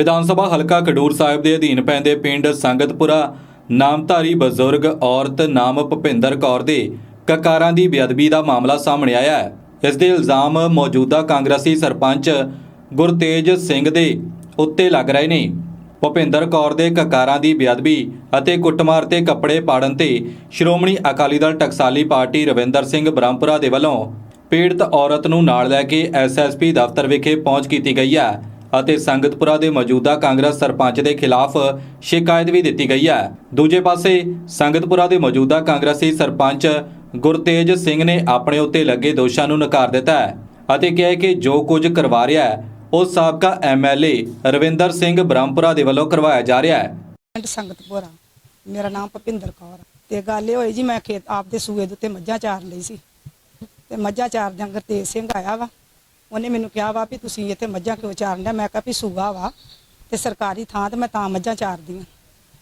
ਵਿਧਾਨ ਸਭਾ ਹਲਕਾ ਖਡੂਰ ਸਾਹਿਬ ਦੇ ਅਧੀਨ ਪੈਂਦੇ ਪਿੰਡ ਸੰਗਤਪੁਰਾ, ਨਾਮਧਾਰੀ ਬਜ਼ੁਰਗ ਔਰਤ ਨਾਮ ਭੁਪਿੰਦਰ ਕੌਰ ਦੇ ਕਕਾਰਾਂ ਦੀ ਬੇਅਦਬੀ ਦਾ ਮਾਮਲਾ ਸਾਹਮਣੇ ਆਇਆ ਹੈ। ਇਸ ਦੇ ਇਲਜ਼ਾਮ ਮੌਜੂਦਾ ਕਾਂਗਰਸੀ ਸਰਪੰਚ ਗੁਰਤੇਜ ਸਿੰਘ ਦੇ ਉੱਤੇ ਲੱਗ ਰਹੇ ਨੇ। ਭੁਪਿੰਦਰ ਕੌਰ ਦੇ ਕਕਾਰਾਂ ਦੀ ਬੇਅਦਬੀ ਅਤੇ ਕੁੱਟਮਾਰ ਤੇ ਕੱਪੜੇ ਪਾੜਨ ਤੇ ਸ਼੍ਰੋਮਣੀ ਅਕਾਲੀ ਦਲ ਟਕਸਾਲੀ ਪਾਰਟੀ ਰਵਿੰਦਰ ਸਿੰਘ ਬ੍ਰਹਮਪੁਰਾ ਦੇ ਵੱਲੋਂ ਪੀੜਤ ਔਰਤ ਨੂੰ ਨਾਲ ਲੈ ਕੇ ਐਸਐਸਪੀ ਦਫ਼ਤਰ ਵਿਖੇ ਪਹੁੰਚ ਕੀਤੀ ਗਈ ਹੈ। ਅਤੇ ਸੰਗਤਪੁਰਾ ਦੇ ਮੌਜੂਦਾ ਕਾਂਗਰਸ ਸਰਪੰਚ ਦੇ ਖਿਲਾਫ ਸ਼ਿਕਾਇਤ ਵੀ ਦਿੱਤੀ ਗਈ ਹੈ। ਦੂਜੇ ਪਾਸੇ, ਸੰਗਤਪੁਰਾ ਦੇ ਮੌਜੂਦਾ ਕਾਂਗਰਸੀ ਸਰਪੰਚ ਗੁਰਤੇਜ ਸਿੰਘ ਨੇ ਆਪਣੇ ਉੱਤੇ ਲੱਗੇ ਦੋਸ਼ਾਂ ਨੂੰ ਨਕਾਰ ਦਿੱਤਾ ਹੈ ਅਤੇ ਕਿਹਾ ਹੈ ਕਿ ਜੋ ਕੁਝ ਕਰਵਾ ਰਿਹਾ ਹੈ, ਉਹ ਸਾਬਕਾ ਐਮਐਲਏ ਰਵਿੰਦਰ ਸਿੰਘ ਬ੍ਰਹਮਪੁਰਾ ਦੇ ਵੱਲੋਂ ਕਰਵਾਇਆ ਜਾ ਰਿਹਾ ਹੈ। ਪਿੰਡ ਸੰਗਤਪੁਰਾ। ਮੇਰਾ ਨਾਮ ਭਪਿੰਦਰ ਕੌਰ ਤੇ ਗੱਲ ਇਹ ਹੋਈ ਜੀ, ਮੈਂ ਖੇਤ ਆਪਦੇ ਸੂਏ ਦੇ ਉੱਤੇ ਮੱਝਾਂ ਚਾਰ ਲਈ ਸੀ। ਤੇ ਮੱਝਾਂ ਚਾਰ ਜੰਗਰ ਸਿੰਘ ਆਇਆ ਵਾ। ਉਹਨੇ ਮੈਨੂੰ ਕਿਹਾ ਵਾ ਵੀ ਤੁਸੀਂ ਇੱਥੇ ਮੱਝਾਂ ਕਿਉਂ ਚਾਰਨ ਡਿਆ? ਮੈਂ ਕਿਹਾ ਵੀ ਸੂਆ ਵਾ ਤੇ ਸਰਕਾਰੀ ਥਾਂ ਤੇ ਮੈਂ ਤਾਂ ਮੱਝਾਂ ਚਾਰਦੀ ਆ।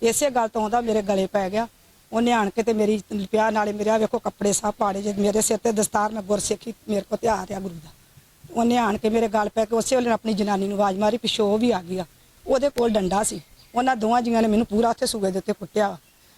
ਇਸੇ ਗੱਲ ਤੋਂ ਉਹਦਾ ਮੇਰੇ ਗਲੇ ਪੈ ਗਿਆ। ਉਹਨੇ ਆਣ ਕੇ ਤੇ ਮੇਰੀ ਪਿਆ ਨਾਲੇ ਮੇਰੇ ਆਹ ਵੇਖੋ ਕੱਪੜੇ ਸਭ ਪਾੜੇ ਜੇ ਮੇਰੇ ਸਿਰ ਤੇ ਦਸਤਾਰ ਮੈਂ ਗੁਰਸਿੱਖੀ ਮੇਰੇ ਕੋ ਤਿਆਰ ਆ ਗੁਰੂ ਦਾ। ਉਹਨੇ ਆਣ ਕੇ ਮੇਰੇ ਗਲ ਪੈ ਕੇ ਉਸੇ ਵੇਲੇ ਆਪਣੀ ਜਨਾਨੀ ਨੂੰ ਆਵਾਜ਼ ਮਾਰੀ ਪਿੱਛੋਂ ਵੀ ਆ ਗਈ ਆ। ਉਹਦੇ ਕੋਲ ਡੰਡਾ ਸੀ। ਉਹਨਾਂ ਦੋਵਾਂ ਜੀਆਂ ਨੇ ਮੈਨੂੰ ਪੂਰਾ ਉੱਥੇ ਸੂਏ ਦੇ ਉੱਤੇ ਕੁੱਟਿਆ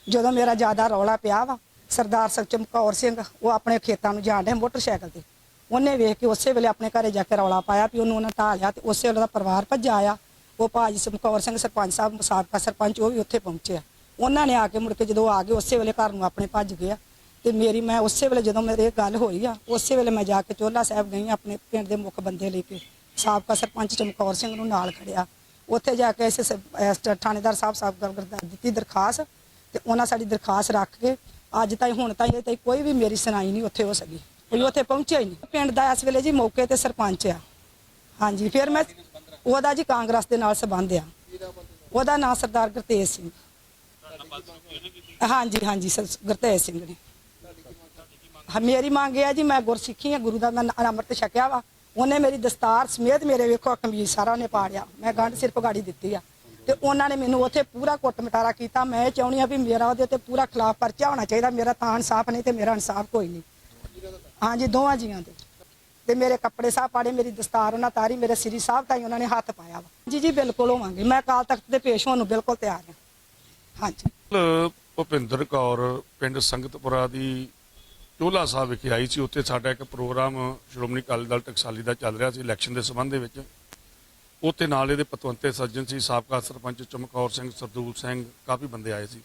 ਜਦੋਂ ਮੇਰਾ ਜ਼ਿਆਦਾ ਰੌਲਾ ਪਿਆ ਵਾ, ਸਰਦਾਰ ਸਖਚਮਕੌਰ ਸਿੰਘ, ਉਹ ਆਪਣੇ ਖੇਤਾਂ ਨੂੰ ਜਾਣ ਡਿਆ ਮੋਟਰਸਾਈਕਲ ਤੇ। ਉਹਨੇ ਵੇਖ ਕੇ ਉਸੇ ਵੇਲੇ ਆਪਣੇ ਘਰੇ ਜਾ ਕੇ ਰੌਲਾ ਪਾਇਆ ਵੀ ਉਹਨੂੰ ਉਹਨਾਂ ਢਾਹ ਲਿਆ ਤੇ ਉਸੇ ਵੇਲੇ ਦਾ ਪਰਿਵਾਰ ਭੱਜਾ ਆਇਆ। ਉਹ ਭਾਜੀ ਸਮਕੌਰ ਸਿੰਘ, ਸਰਪੰਚ ਸਾਹਿਬ, ਸਾਬਕਾ ਸਰਪੰਚ, ਉਹ ਵੀ ਉੱਥੇ ਪਹੁੰਚਿਆ ਉਹਨਾਂ ਨੇ ਆ ਕੇ ਮੁੜ ਕੇ ਜਦੋਂ ਆ ਗਏ, ਉਸੇ ਵੇਲੇ ਘਰ ਨੂੰ ਆਪਣੇ ਭੱਜ ਗਿਆ ਤੇ ਮੇਰੀ ਮੈਂ ਉਸੇ ਵੇਲੇ ਜਦੋਂ ਮੇਰੇ ਇਹ ਗੱਲ ਹੋਈ ਆ, ਉਸੇ ਵੇਲੇ ਮੈਂ ਜਾ ਕੇ ਚੋਲਾ ਸਾਹਿਬ ਗਈ ਆਪਣੇ ਪਿੰਡ ਦੇ ਮੁੱਖ ਬੰਦੇ ਲੈ ਕੇ। ਸਾਬਕਾ ਸਰਪੰਚ ਚਮਕੌਰ ਸਿੰਘ ਨੂੰ ਨਾਲ ਖੜਿਆ। ਉੱਥੇ ਜਾ ਕੇ ਇਸ ਥਾਣੇਦਾਰ ਸਾਹਿਬ ਸਾਹਿਬ ਕਰ ਦਿੱਤੀ ਦਰਖਾਸਤ ਤੇ ਉਹਨਾਂ ਸਾਡੀ ਦਰਖਾਸਤ ਰੱਖ ਕੇ ਅੱਜ ਤਾਈਂ, ਹੁਣ ਤਾਈਂ ਤਾਈਂ ਕੋਈ ਵੀ ਮੇਰੀ ਸੁਣਾਈ ਨਹੀਂ ਉੱਥੇ ਹੋ ਸਕੀ। ਕੋਈ ਉੱਥੇ ਪਹੁੰਚਿਆ ਹੀ ਨਹੀਂ। ਪਿੰਡ ਦਾ ਇਸ ਵੇਲੇ ਜੀ ਮੌਕੇ ਤੇ ਸਰਪੰਚ ਆ। ਹਾਂਜੀ, ਫਿਰ ਮੈਂ ਉਹਦਾ ਜੀ ਕਾਂਗਰਸ ਦੇ ਨਾਲ ਸੰਬੰਧ ਆ। ਉਹਦਾ ਨਾਂ ਸਰਦਾਰ ਗੁਰਤੇਜ ਸਿੰਘ। ਹਾਂਜੀ ਹਾਂਜੀ, ਸਰ- ਗੁਰਤੇਜ ਸਿੰਘ ਨੇ। ਮੇਰੀ ਮੰਗ ਇਹ ਆ ਜੀ, ਮੈਂ ਗੁਰਸਿੱਖੀ ਆ, ਗੁਰੂ ਦਾ ਮੈਂ ਅੰਮ੍ਰਿਤ ਛਕਿਆ ਵਾ। ਉਹਨੇ ਮੇਰੀ ਦਸਤਾਰ ਸਮੇਤ ਮੇਰੇ ਵੇਖੋ, ਕਮੀਜ਼ ਸਾਰਾ ਉਹਨੇ ਪਾੜਿਆ। ਮੈਂ ਗੰਢ ਸਿਰਫ ਗਾੜੀ ਦਿੱਤੀ ਆ। ਤੇ ਉਹਨਾਂ ਨੇ ਮੈਨੂੰ ਉੱਥੇ ਪੂਰਾ ਕੁੱਟ ਮਟਾਰਾ ਕੀਤਾ। ਮੈਂ ਇਹ ਚਾਹੁੰਦੀ ਆ ਵੀ ਮੇਰਾ ਉਹਦੇ ਤੇ ਪੂਰਾ ਖਿਲਾਫ ਪਰਚਾ ਹੋਣਾ ਚਾਹੀਦਾ। ਮੇਰਾ ਤਾਂ ਇਨਸਾਫ ਨਹੀਂ ਤੇ ਮੇਰਾ ਇਨਸਾਫ ਕੋਈ ਨਹੀਂ। ਹਾਂਜੀ, ਦੋਵਾਂ ਜੀਆਂ ਦੇ ਤੇ ਮੇਰੇ ਕੱਪੜੇ ਸਾਹ ਪਾੜੇ, ਮੇਰੀ ਦਸਤਾਰ ਉਹਨਾਂ ਤਾਰੀ, ਮੇਰੇ ਸ੍ਰੀ ਸਾਹਿਬ ਤਾਈ, ਉਹਨਾਂ ਨੇ ਹੱਥ ਪਾਇਆ ਵਾ। ਜੀ ਜੀ, ਬਿਲਕੁਲ ਹੋਵਾਂਗੇ। ਮੈਂ ਕਾਲ ਤਖਤ ਤੇ ਪੇਸ਼ ਹੋਣ ਨੂੰ ਬਿਲਕੁਲ ਤਿਆਰ ਹਾਂ। ਹਾਂਜੀ। ਭੁਪਿੰਦਰ ਕੌਰ ਪਿੰਡ ਸੰਗਤਪੁਰਾ ਦੀ ਚੋਲਾ ਸਾਹਿਬ ਵਿਖੇ ਆਈ ਸੀ। ਉੱਥੇ ਸਾਡਾ ਇੱਕ ਪ੍ਰੋਗਰਾਮ ਸ਼੍ਰੋਮਣੀ ਅਕਾਲੀ ਦਲ ਟਕਸਾਲੀ ਦਾ ਚੱਲ ਰਿਹਾ ਸੀ ਇਲੈਕਸ਼ਨ ਦੇ ਸੰਬੰਧ ਦੇ ਵਿੱਚ। ਉੱਥੇ ਨਾਲ ਇਹਦੇ ਪਤਵੰਤੇ ਸੱਜਣ ਸੀ, ਸਾਬਕਾ ਸਰਪੰਚ ਚਮਕੌਰ ਸਿੰਘ, ਸਰਦੂਲ ਸਿੰਘ, ਕਾਫੀ ਬੰਦੇ ਆਏ ਸੀ।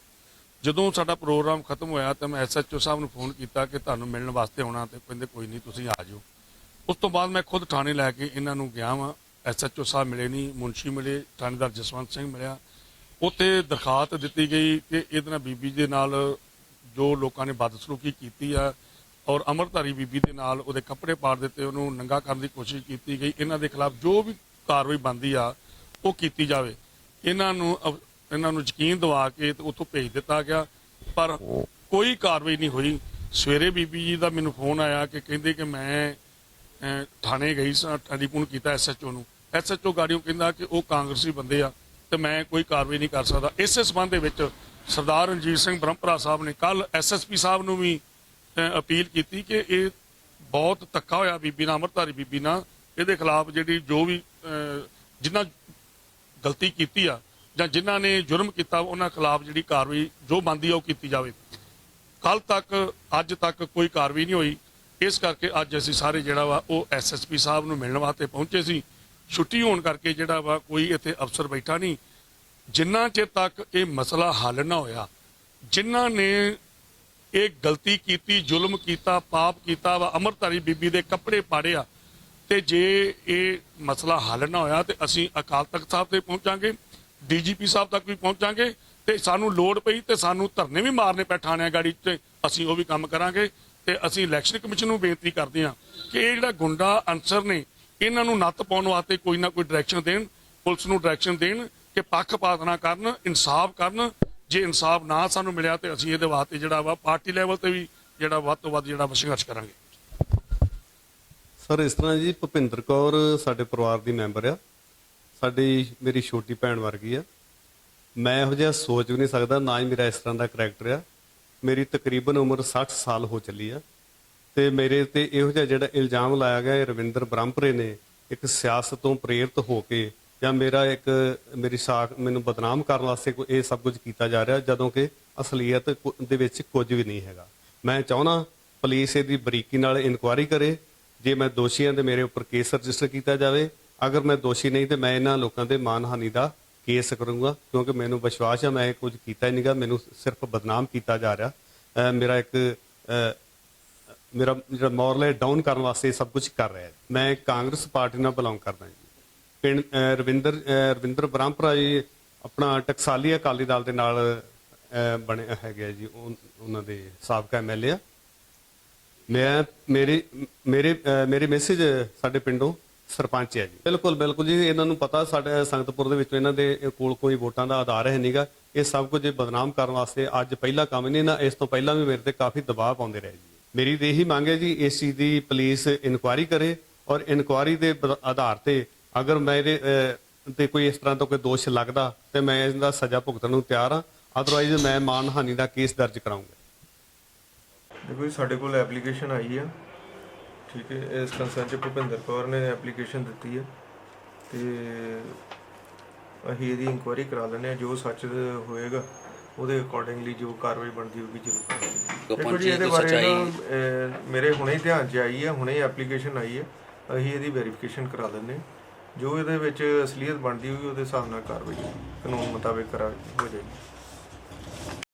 ਜਦੋਂ ਸਾਡਾ ਪ੍ਰੋਗਰਾਮ ਖਤਮ ਹੋਇਆ ਤਾਂ ਮੈਂ ਐਸਐਚਓ ਸਾਹਿਬ ਨੂੰ ਫੋਨ ਕੀਤਾ ਕਿ ਤੁਹਾਨੂੰ ਮਿਲਣ ਵਾਸਤੇ ਆਉਣਾ ਤੇ ਕਹਿੰਦੇ ਕੋਈ ਨਹੀਂ, ਤੁਸੀਂ ਆ ਜਾਓ। ਉਸ ਤੋਂ ਬਾਅਦ ਮੈਂ ਖੁਦ ਥਾਣੇ ਲੈ ਕੇ ਇਹਨਾਂ ਨੂੰ ਗਿਆ ਵਾਂ। ਐਸਐਚਓ ਸਾਹਿਬ ਮਿਲੇ ਨਹੀਂ, ਮੁਨਸ਼ੀ ਮਿਲੇ, ਥਾਣੇਦਾਰ ਜਸਵੰਤ ਸਿੰਘ ਮਿਲਿਆ। ਉੱਥੇ ਦਰਖਾਸਤ ਦਿੱਤੀ ਗਈ ਕਿ ਇਹਦੇ ਨਾਲ ਬੀਬੀ ਦੇ ਨਾਲ ਜੋ ਲੋਕਾਂ ਨੇ ਬਦਸਲੂਕੀ ਕੀਤੀ ਆ ਔਰ ਅਮਰਧਾਰੀ ਬੀਬੀ ਦੇ ਨਾਲ ਉਹਦੇ ਕੱਪੜੇ ਪਾੜ ਦਿੱਤੇ, ਉਹਨੂੰ ਨੰਗਾ ਕਰਨ ਦੀ ਕੋਸ਼ਿਸ਼ ਕੀਤੀ ਗਈ। ਇਹਨਾਂ ਦੇ ਖਿਲਾਫ ਜੋ ਵੀ ਕਾਰਵਾਈ ਬੰਦੀ ਆ, ਉਹ ਕੀਤੀ ਜਾਵੇ। ਇਹਨਾਂ ਨੂੰ ਇਹਨਾਂ ਨੂੰ ਯਕੀਨ ਦਿਵਾ ਕੇ ਤੇ ਉੱਥੋਂ ਭੇਜ ਦਿੱਤਾ ਗਿਆ। ਪਰ ਕੋਈ ਕਾਰਵਾਈ ਨਹੀਂ ਹੋਈ। ਸਵੇਰੇ ਬੀਬੀ ਜੀ ਦਾ ਮੈਨੂੰ ਫੋਨ ਆਇਆ ਕਿ ਕਹਿੰਦੇ ਕਿ ਮੈਂ ਥਾਣੇ ਗਈ ਸਾਂ, ਟੈਲੀਫੋਨ ਕੀਤਾ ਐਸਐਚਓ ਨੂੰ। ਐਸਐਚਓ ਗਾੜੀਓ ਕਹਿੰਦਾ ਕਿ ਉਹ ਕਾਂਗਰਸੀ ਬੰਦੇ ਆ ਤੇ ਮੈਂ ਕੋਈ ਕਾਰਵਾਈ ਨਹੀਂ ਕਰ ਸਕਦਾ। ਇਸੇ ਸਬੰਧ ਦੇ ਵਿੱਚ ਸਰਦਾਰ ਰਣਜੀਤ ਸਿੰਘ ਬ੍ਰਹਮਪੁਰਾ ਸਾਹਿਬ ਨੇ ਕੱਲ ਐਸਐਸਪੀ ਸਾਹਿਬ ਨੂੰ ਵੀ ਅਪੀਲ ਕੀਤੀ ਕਿ ਇਹ ਬਹੁਤ ਧੱਕਾ ਹੋਇਆ ਬੀਬੀ ਨਾਲ ਅਮਰਧਾਰੀ ਬੀਬੀ ਨਾਲ। ਇਹਦੇ ਖਿਲਾਫ ਜਿਹੜੀ ਜੋ ਵੀ ਜਿੰਨਾ ਗਲਤੀ ਕੀਤੀ ਆ ਜਾਂ ਜਿਨ੍ਹਾਂ ਨੇ ਜੁਰਮ ਕੀਤਾ ਉਹਨਾਂ ਖਿਲਾਫ ਜਿਹੜੀ ਕਾਰਵਾਈ ਜੋ ਬੰਦੀ ਆ ਉਹ ਕੀਤੀ ਜਾਵੇ। ਕੱਲ ਤੱਕ, ਅੱਜ ਤੱਕ ਕੋਈ ਕਾਰਵਾਈ ਨਹੀਂ ਹੋਈ। ਇਸ ਕਰਕੇ ਅੱਜ ਅਸੀਂ ਸਾਰੇ ਜਿਹੜਾ ਵਾ ਉਹ ਐਸਐਸਪੀ ਸਾਹਿਬ ਨੂੰ ਮਿਲਣ ਵਾਸਤੇ ਪਹੁੰਚੇ ਸੀ। ਛੁੱਟੀ ਹੋਣ ਕਰਕੇ ਜਿਹੜਾ ਵਾ ਕੋਈ ਇੱਥੇ ਅਫਸਰ ਬੈਠਾ ਨਹੀਂ। ਜਿੰਨਾ ਚਿਰ ਤੱਕ ਇਹ ਮਸਲਾ ਹੱਲ ਨਾ ਹੋਇਆ, ਜਿਨ੍ਹਾਂ ਨੇ ਇਹ ਗਲਤੀ ਕੀਤੀ, ਜ਼ੁਲਮ ਕੀਤਾ, ਪਾਪ ਕੀਤਾ ਵਾ ਅਮਰਤਾਰੀ ਬੀਬੀ ਦੇ ਕੱਪੜੇ ਪਾੜਿਆ ਤੇ ਜੇ ਇਹ ਮਸਲਾ ਹੱਲ ਨਾ ਹੋਇਆ ਤੇ ਅਸੀਂ ਅਕਾਲ ਤਖਤ ਸਾਹਿਬ ਤੇ ਪਹੁੰਚਾਂਗੇ। ਡੀਜੀਪੀ ਸਾਹਿਬ ਤੱਕ ਵੀ ਪਹੁੰਚਾਂਗੇ ਤੇ ਸਾਨੂੰ ਲੋੜ ਪਈ ਤੇ ਸਾਨੂੰ ਧਰਨੇ ਵੀ ਮਾਰਨੇ ਪੈ ਥਾਣਿਆਂ ਗਾੜੀ ਤੇ ਅਸੀਂ ਉਹ ਵੀ ਕੰਮ ਕਰਾਂਗੇ ਤੇ ਅਸੀਂ ਇਲੈਕਸ਼ਨ ਕਮਿਸ਼ਨ ਨੂੰ ਬੇਨਤੀ ਕਰਦੇ ਹਾਂ ਕਿ ਇਹ ਜਿਹੜਾ ਗੁੰਡਾ ਅਨਸਰ ਨੇ, ਇਹਨਾਂ ਨੂੰ ਨੱਤ ਪਾਉਣ ਵਾਸਤੇ ਕੋਈ ਨਾ ਕੋਈ ਡਾਇਰੈਕਸ਼ਨ ਦੇਣ, ਪੁਲਿਸ ਨੂੰ ਡਾਇਰੈਕਸ਼ਨ ਦੇਣ ਕਿ ਪੱਖਪਾਤ ਨਾ ਕਰਨ, ਇਨਸਾਫ ਕਰਨ। ਜੇ ਇਨਸਾਫ ਨਾ ਸਾਨੂੰ ਮਿਲਿਆ ਤੇ ਅਸੀਂ ਇਹਦੇ ਵਾਸਤੇ ਜਿਹੜਾ ਵਾ ਪਾਰਟੀ ਲੈਵਲ ਤੇ ਵੀ ਜਿਹੜਾ ਵੱਧ ਤੋਂ ਵੱਧ ਜਿਹੜਾ ਵਾ ਸੰਘਰਸ਼ ਕਰਾਂਗੇ। ਸਰ, ਇਸ ਤਰ੍ਹਾਂ ਜੀ ਭੁਪਿੰਦਰ ਕੌਰ ਸਾਡੇ ਪਰਿਵਾਰ ਦੀ ਮੈਂਬਰ ਆ। ਸਾਡੀ ਮੇਰੀ ਛੋਟੀ ਭੈਣ ਵਰਗੀ ਆ। ਮੈਂ ਇਹੋ ਜਿਹਾ ਸੋਚ ਵੀ ਨਹੀਂ ਸਕਦਾ, ਨਾ ਹੀ ਮੇਰਾ ਇਸ ਤਰ੍ਹਾਂ ਦਾ ਕਰੈਕਟਰ ਆ। ਮੇਰੀ ਤਕਰੀਬਨ ਉਮਰ 60 ਸਾਲ ਹੋ ਚੱਲੀ ਆ ਤੇ ਮੇਰੇ ਤੇ ਇਹੋ ਜਿਹਾ ਜਿਹੜਾ ਇਲਜ਼ਾਮ ਲਾਇਆ ਗਿਆ, ਇਹ ਰਵਿੰਦਰ ਬ੍ਰਹਮਪੁਰੇ ਨੇ ਇੱਕ ਸਿਆਸਤ ਤੋਂ ਪ੍ਰੇਰਿਤ ਹੋ ਕੇ ਜਾਂ ਮੇਰਾ ਇੱਕ, ਮੇਰੀ ਸਾਖ ਮੈਨੂੰ ਬਦਨਾਮ ਕਰਨ ਵਾਸਤੇ ਕੋਈ ਇਹ ਸਭ ਕੁਝ ਕੀਤਾ ਜਾ ਰਿਹਾ, ਜਦੋਂ ਕਿ ਅਸਲੀਅਤ ਦੇ ਵਿੱਚ ਕੁਝ ਵੀ ਨਹੀਂ ਹੈਗਾ। ਮੈਂ ਚਾਹੁੰਦਾ ਪੁਲਿਸ ਇਹਦੀ ਬਰੀਕੀ ਨਾਲ ਇਨਕੁਆਇਰੀ ਕਰੇ, ਜੇ ਮੈਂ ਦੋਸ਼ੀਆਂ ਦੇ ਮੇਰੇ ਉੱਪਰ ਕੇਸ ਰਜਿਸਟਰ ਕੀਤਾ ਜਾਵੇ ਅਗਰ ਮੈਂ ਦੋਸ਼ੀ ਨਹੀਂ ਤੇ ਮੈਂ ਇਹਨਾਂ ਲੋਕਾਂ ਦੇ ਮਾਨਹਾਨੀ ਦਾ ਕੇਸ ਕਰੂੰਗਾ, ਕਿਉਂਕਿ ਮੈਨੂੰ ਵਿਸ਼ਵਾਸ ਹੈ ਮੈਂ ਕੁਝ ਕੀਤਾ ਹੀ ਨਹੀਂਗਾ ਮੈਨੂੰ ਸਿਰਫ ਬਦਨਾਮ ਕੀਤਾ ਜਾ ਰਿਹਾ। ਮੇਰਾ ਇੱਕ ਮੇਰਾ ਜਿਹੜਾ ਮੋਰਲ ਹੈ, ਡਾਊਨ ਕਰਨ ਵਾਸਤੇ ਸਭ ਕੁਝ ਕਰ ਰਿਹਾ ਹੈ। ਮੈਂ ਕਾਂਗਰਸ ਪਾਰਟੀ ਨਾਲ ਬਿਲੋਂਗ ਕਰਦਾ ਜੀ। ਪਿੰਡ ਰਵਿੰਦਰ ਰਵਿੰਦਰ ਬ੍ਰਹਮਪੁਰਾ ਜੀ, ਆਪਣਾ ਟਕਸਾਲੀ ਅਕਾਲੀ ਦਲ ਦੇ ਨਾਲ ਬਣੇ ਹੈਗੇ ਆ ਜੀ ਉਹਨਾਂ ਦੇ ਸਾਬਕਾ ਐਮਐਲਏ ਆ। ਮੈਂ, ਮੇਰੇ ਮੇਰੇ ਮੇਰੇ ਮੈਸੇਜ ਸਾਡੇ ਪਿੰਡੋਂ ਸਰਪੰਚ ਹੈ ਜੀ। ਬਿਲਕੁਲ ਬਿਲਕੁਲ ਜੀ। ਇਹਨਾਂ ਨੂੰ ਪਤਾ ਸਾਡੇ ਸੰਗਤਪੁਰ ਦੇ ਵਿੱਚ ਇਹਨਾਂ ਦੇ ਕੋਲ ਕੋਈ ਵੋਟਾਂ ਦਾ ਆਧਾਰ ਹੈ ਨਹੀਂਗਾ ਇਹ ਸਭ ਕੁਝ ਬਦਨਾਮ ਕਰਨ ਵਾਸਤੇ ਅੱਜ ਪਹਿਲਾ ਕੰਮ ਨਹੀਂ ਨਾ, ਇਸ ਤੋਂ ਪਹਿਲਾਂ ਵੀ ਮੇਰੇ ਤੇ ਕਾਫੀ ਦਬਾਅ ਪਾਉਂਦੇ ਰਹੇ ਜੀ। ਮੇਰੀ ਤੇ ਇਹੀ ਮੰਗ ਹੈ ਜੀ, ਇਸ ਚੀਜ਼ ਦੀ ਪੁਲਿਸ ਇਨਕੁਆਇਰੀ ਕਰੇ ਔਰ ਇਨਕੁਆਇਰੀ ਦੇ ਆਧਾਰ ਤੇ ਅਗਰ ਮੇਰੇ ਤੇ ਕੋਈ ਇਸ ਤਰ੍ਹਾਂ ਦਾ ਕੋਈ ਦੋਸ਼ ਲੱਗਦਾ ਤੇ ਮੈਂ ਇਹਦਾ ਸਜ਼ਾ ਭੁਗਤਣ ਨੂੰ ਤਿਆਰ ਹਾਂ। ਅਦਰਵਾਈਜ਼ ਮੈਂ ਮਾਨਹਾਨੀ ਦਾ ਕੇਸ ਦਰਜ ਕਰਾਉਂਗਾ ਦੇਖੋ ਸਾਡੇ ਕੋਲ ਐਪਲੀਕੇਸ਼ਨ ਆਈ ਆ। ਠੀਕ ਹੈ ਇਸ ਕੰਸਰਨ ਚ ਭੁਪਿੰਦਰ ਕੌਰ ਨੇ ਐਪਲੀਕੇਸ਼ਨ ਦਿੱਤੀ ਹੈ ਤੇ ਅਸੀਂ ਇਹਦੀ ਇਨਕੁਆਇਰੀ ਕਰਾ ਲੈਂਦੇ ਆ ਜੋ ਸੱਚ ਹੋਏਗਾ ਉਹਦੇ ਅਕੋਰਡਿੰਗਲੀ ਜੋ ਕਾਰਵਾਈ ਬਣਦੀ ਹੋਊਗੀ ਜ਼ਰੂਰ। ਦੇਖੋ ਜੀ ਇਹਦੇ ਬਾਰੇ ਨਾ, ਅਹ, ਮੇਰੇ ਹੁਣੇ ਹੀ ਧਿਆਨ 'ਚ ਆਈ ਹੈ ਹੁਣੇ ਐਪਲੀਕੇਸ਼ਨ ਆਈ ਹੈ ਅਸੀਂ ਇਹਦੀ ਵੈਰੀਫਿਕੇਸ਼ਨ ਕਰਾ ਹਾਂ। ਜੋ ਇਹਦੇ ਵਿੱਚ ਅਸਲੀਅਤ ਬਣਦੀ ਹੋਊਗੀ ਉਹਦੇ ਹਿਸਾਬ ਨਾਲ ਕਾਰਵਾਈ ਕਾਨੂੰਨ ਮੁਤਾਬਿਕ ਕਰਾ ਹੋ ਜਾਏਗੀ।